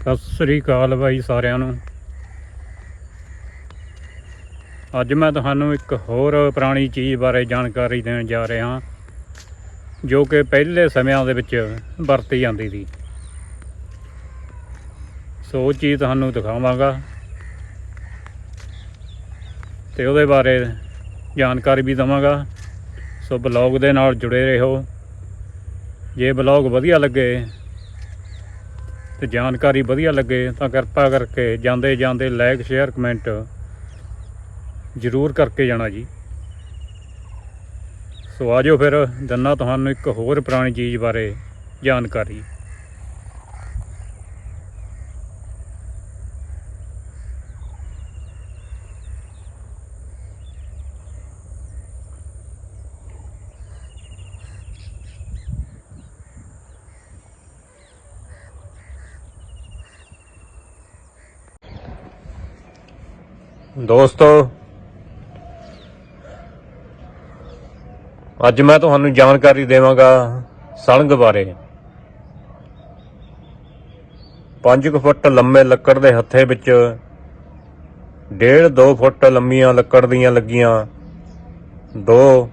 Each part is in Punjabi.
ਸਤਿ ਸ੍ਰੀ ਅਕਾਲ ਬਾਈ ਸਾਰਿਆਂ ਨੂੰ। ਅੱਜ ਮੈਂ ਤੁਹਾਨੂੰ ਇੱਕ ਹੋਰ ਪੁਰਾਣੀ ਚੀਜ਼ ਬਾਰੇ ਜਾਣਕਾਰੀ ਦੇਣ ਜਾ ਰਿਹਾ ਹਾਂ, ਜੋ ਕਿ ਪਹਿਲੇ ਸਮਿਆਂ ਦੇ ਵਿੱਚ ਵਰਤੀ ਜਾਂਦੀ ਸੀ। ਸੋ ਉਹ ਚੀਜ਼ ਤੁਹਾਨੂੰ ਦਿਖਾਵਾਂਗਾ ਤੇ ਉਹਦੇ ਬਾਰੇ ਜਾਣਕਾਰੀ ਵੀ ਦਵਾਂਗਾ। ਸੋ ਬਲੌਗ ਦੇ ਨਾਲ ਜੁੜੇ ਰਹੋ। ਜੇ ਬਲੌਗ ਵਧੀਆ ਲੱਗੇ ਤੇ ਜਾਣਕਾਰੀ ਵਧੀਆ ਲੱਗੇ ਤਾਂ ਕਿਰਪਾ ਕਰਕੇ ਜਾਂਦੇ ਜਾਂਦੇ ਲਾਈਕ ਸ਼ੇਅਰ ਕਮੈਂਟ ਜ਼ਰੂਰ ਕਰਕੇ ਜਾਣਾ ਜੀ। ਸੋ ਆਜੋ ਫਿਰ, ਦੰਨਾ ਤੁਹਾਨੂੰ ਇੱਕ ਹੋਰ ਪੁਰਾਣੀ ਚੀਜ਼ ਬਾਰੇ ਜਾਣਕਾਰੀ। ਦੋਸਤੋ, ਅੱਜ ਮੈਂ ਤੁਹਾਨੂੰ ਜਾਣਕਾਰੀ ਦੇਵਾਂਗਾ ਸਲੰਗ ਬਾਰੇ। 5 ਫੁੱਟ ਲੰਮੇ ਲੱਕੜ ਦੇ ਹੱਥੇ ਵਿੱਚ ਡੇਢ 2 ਫੁੱਟ ਲੰਮੀਆਂ ਲੱਕੜ ਦੀਆਂ ਲੱਗੀਆਂ। ਦੋ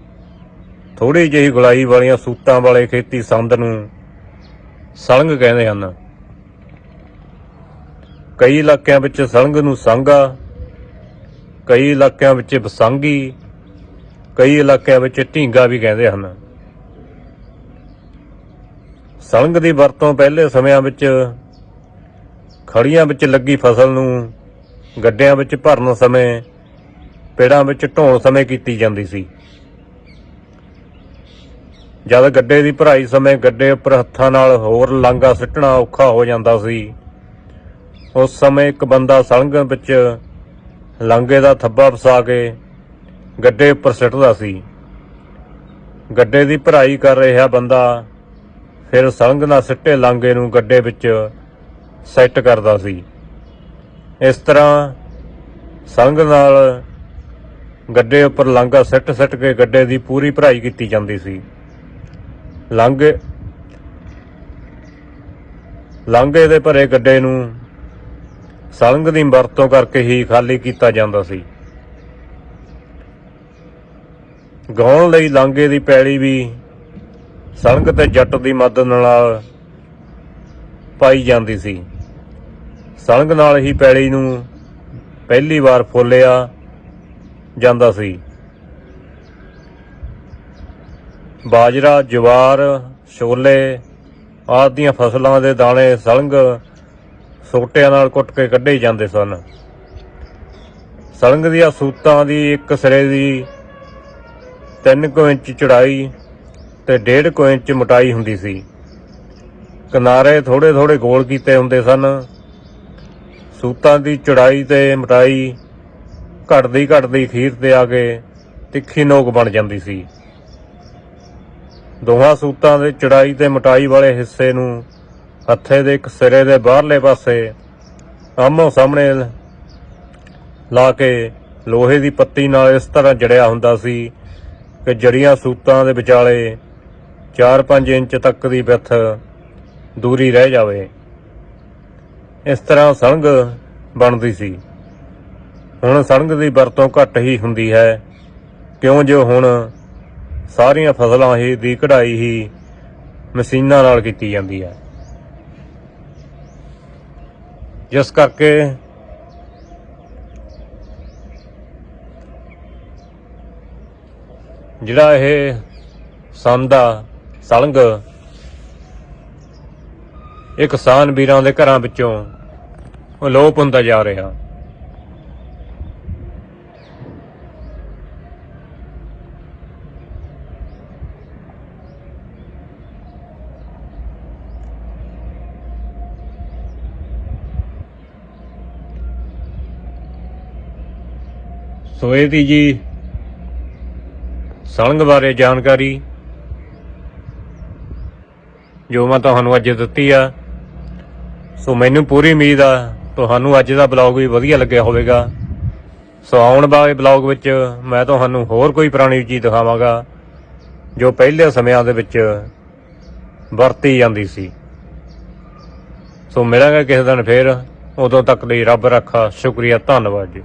ਥੋੜੀ ਜਿਹੀ ਗੁਲਾਈ ਵਾਲੀਆਂ ਸੂਤਾਂ ਵਾਲੇ ਖੇਤੀ ਸੰਦ ਨੂੰ ਸਲੰਗ ਕਹਿੰਦੇ ਹਨ। ਕਈ ਇਲਾਕਿਆਂ ਵਿੱਚ ਸਲੰਗ ਨੂੰ ਸੰਗਾ ਕਈ ਇਲਾਕਿਆਂ ਵਿੱਚ ਬਸੰਗੀ ਕਈ ਇਲਾਕਿਆਂ ਵਿੱਚ ਢੀਂਗਾ ਵੀ ਕਹਿੰਦੇ ਹਨ। ਸਲੰਗ ਦੀ ਵਰਤੋਂ ਪਹਿਲੇ ਸਮਿਆਂ ਵਿੱਚ ਖੜੀਆਂ ਵਿੱਚ ਲੱਗੀ ਫਸਲ ਨੂੰ ਗੱਡਿਆਂ ਵਿੱਚ ਭਰਨ ਸਮੇਂ, ਪੇੜਾਂ ਵਿੱਚ ਢੋਣ ਸਮੇਂ ਕੀਤੀ ਜਾਂਦੀ ਸੀ। ਜਦ ਗੱਡੇ ਦੀ ਭਰਾਈ ਸਮੇਂ ਗੱਡੇ ਉੱਪਰ ਹੱਥਾਂ ਨਾਲ ਹੋਰ ਲਾਂਗਾ ਸਿੱਟਣਾ ਔਖਾ ਹੋ ਜਾਂਦਾ ਸੀ, ਉਸ ਸਮੇਂ ਇੱਕ ਬੰਦਾ ਸਲੰਗ ਵਿੱਚ ਲਾਂਗੇ ਦਾ ਥੱਬਾ ਫਸਾ ਕੇ ਗੱਡੇ ਉੱਪਰ ਸਿੱਟਦਾ ਸੀ। ਗੱਡੇ ਦੀ ਭਰਾਈ ਕਰ ਰਿਹਾ ਬੰਦਾ ਫਿਰ ਸੰਗ ਨਾਲ ਸਿੱਟੇ ਲਾਂਗੇ ਨੂੰ ਗੱਡੇ ਵਿੱਚ ਸੈੱਟ ਕਰਦਾ ਸੀ। ਇਸ ਤਰ੍ਹਾਂ ਸੰਗ ਨਾਲ ਗੱਡੇ ਉੱਪਰ ਲਾਂਗਾ ਸਿੱਟ ਸਿੱਟ ਕੇ ਗੱਡੇ ਦੀ ਪੂਰੀ ਭਰਾਈ ਕੀਤੀ ਜਾਂਦੀ ਸੀ। ਲਾਂਗੇ ਲਾਂਗੇ ਦੇ ਭਰੇ ਗੱਡੇ ਨੂੰ ਸਲੰਗ ਦੀ ਵਰਤੋਂ ਕਰਕੇ ਹੀ ਖਾਲੀ ਕੀਤਾ ਜਾਂਦਾ ਸੀ। ਗਾਉਣ ਲਈ ਲਾਂਗੇ ਦੀ ਪੈਲੀ ਵੀ ਸਲੰਗ ਤੇ ਜੱਟ ਦੀ ਮਦਦ ਨਾਲ ਪਾਈ ਜਾਂਦੀ ਸੀ। ਸਲੰਗ ਨਾਲ ਹੀ ਪੈਲੀ ਨੂੰ ਪਹਿਲੀ ਵਾਰ ਫੋਲਿਆ ਜਾਂਦਾ ਸੀ। ਬਾਜਰਾ, ਜਵਾਰ, ਛੋਲੇ ਆਦਿ ਦੀਆਂ ਫਸਲਾਂ ਦੇ ਦਾਣੇ ਸਲੰਗ ਸੋਟਿਆਂ ਨਾਲ ਕੁੱਟ ਕੇ ਕੱਢੇ ਜਾਂਦੇ ਸਨ। ਸਲੰਗ ਦੀਆਂ ਸੂਤਾਂ ਦੀ ਇੱਕ ਸਿਰੇ ਦੀ 3 ਕੁ ਇੰਚ ਚੜਾਈ ਤੇ 1.5 ਕੁ ਇੰਚ ਮੋਟਾਈ ਹੁੰਦੀ ਸੀ। ਕਿਨਾਰੇ ਥੋੜੇ ਥੋੜੇ ਗੋਲ ਕੀਤੇ ਹੁੰਦੇ ਸਨ। ਸੂਤਾਂ ਦੀ ਚੜਾਈ ਤੇ ਮੋਟਾਈ ਘਟਦੀ ਘਟਦੀ ਖੀਰ ਤੇ ਆ ਕੇ ਤਿੱਖੀ ਨੋਕ ਬਣ ਜਾਂਦੀ ਸੀ। ਦੋਹਾਂ ਸੂਤਾਂ ਦੇ ਚੜਾਈ ਤੇ ਮੋਟਾਈ ਵਾਲੇ ਹਿੱਸੇ ਨੂੰ ਹੱਥੇ ਦੇ ਇੱਕ ਸਿਰੇ ਦੇ ਬਾਹਰਲੇ ਪਾਸੇ ਆਮੋ ਸਾਹਮਣੇ ਲਾ ਕੇ ਲੋਹੇ ਦੀ ਪੱਤੀ ਨਾਲ ਇਸ ਤਰ੍ਹਾਂ ਜੜਿਆ ਹੁੰਦਾ ਸੀ ਕਿ ਜੜੀਆਂ ਸੂਤਾਂ ਦੇ ਵਿਚਾਲੇ 4-5 ਇੰਚ ਤੱਕ ਦੀ ਵਿੱਥ ਦੂਰੀ ਰਹਿ ਜਾਵੇ। ਇਸ ਤਰ੍ਹਾਂ ਸਲੰਗ ਬਣਦੀ ਸੀ। ਹੁਣ ਸਲੰਗ ਦੀ ਵਰਤੋਂ ਘੱਟ ਹੀ ਹੁੰਦੀ ਹੈ, ਕਿਉਂ ਜੋ ਹੁਣ ਸਾਰੀਆਂ ਫਸਲਾਂ ਹੀ ਦੀ ਕਢਾਈ ਹੀ ਮਸ਼ੀਨਾਂ ਨਾਲ ਕੀਤੀ ਜਾਂਦੀ ਹੈ। ਜਿਸ ਕਰਕੇ ਜਿਹੜਾ ਇਹ ਸੰਦ ਸਲੰਗ ਇਹ ਕਿਸਾਨ ਵੀਰਾਂ ਦੇ ਘਰਾਂ ਵਿੱਚੋਂ ਅਲੋਪ ਹੁੰਦਾ ਜਾ ਰਿਹਾ। ਸੋ ਇਹਦੀ ਜੀ ਸਲੰਗ ਬਾਰੇ ਜਾਣਕਾਰੀ ਜੋ ਮੈਂ ਤੁਹਾਨੂੰ ਅੱਜ ਦਿੱਤੀ ਆ। ਸੋ ਮੈਨੂੰ ਪੂਰੀ ਉਮੀਦ ਆ, ਤੁਹਾਨੂੰ ਅੱਜ ਦਾ ਬਲੌਗ ਵੀ ਵਧੀਆ ਲੱਗਿਆ ਹੋਵੇਗਾ। ਸੋ ਆਉਣ ਵਾਲੇ ਬਲੌਗ ਵਿੱਚ ਮੈਂ ਤੁਹਾਨੂੰ ਹੋਰ ਕੋਈ ਪੁਰਾਣੀ ਚੀਜ਼ ਦਿਖਾਵਾਂਗਾ, ਜੋ ਪਹਿਲੇ ਸਮਿਆਂ ਦੇ ਵਿੱਚ ਵਰਤੀ ਜਾਂਦੀ ਸੀ। ਸੋ ਮਿਲਾਂਗੇ ਕਿਸੇ ਦਿਨ ਫੇਰ। ਉਦੋਂ ਤੱਕ ਲਈ ਰੱਬ ਰੱਖਾ, ਸ਼ੁਕਰੀਆ, ਧੰਨਵਾਦ ਜੀ।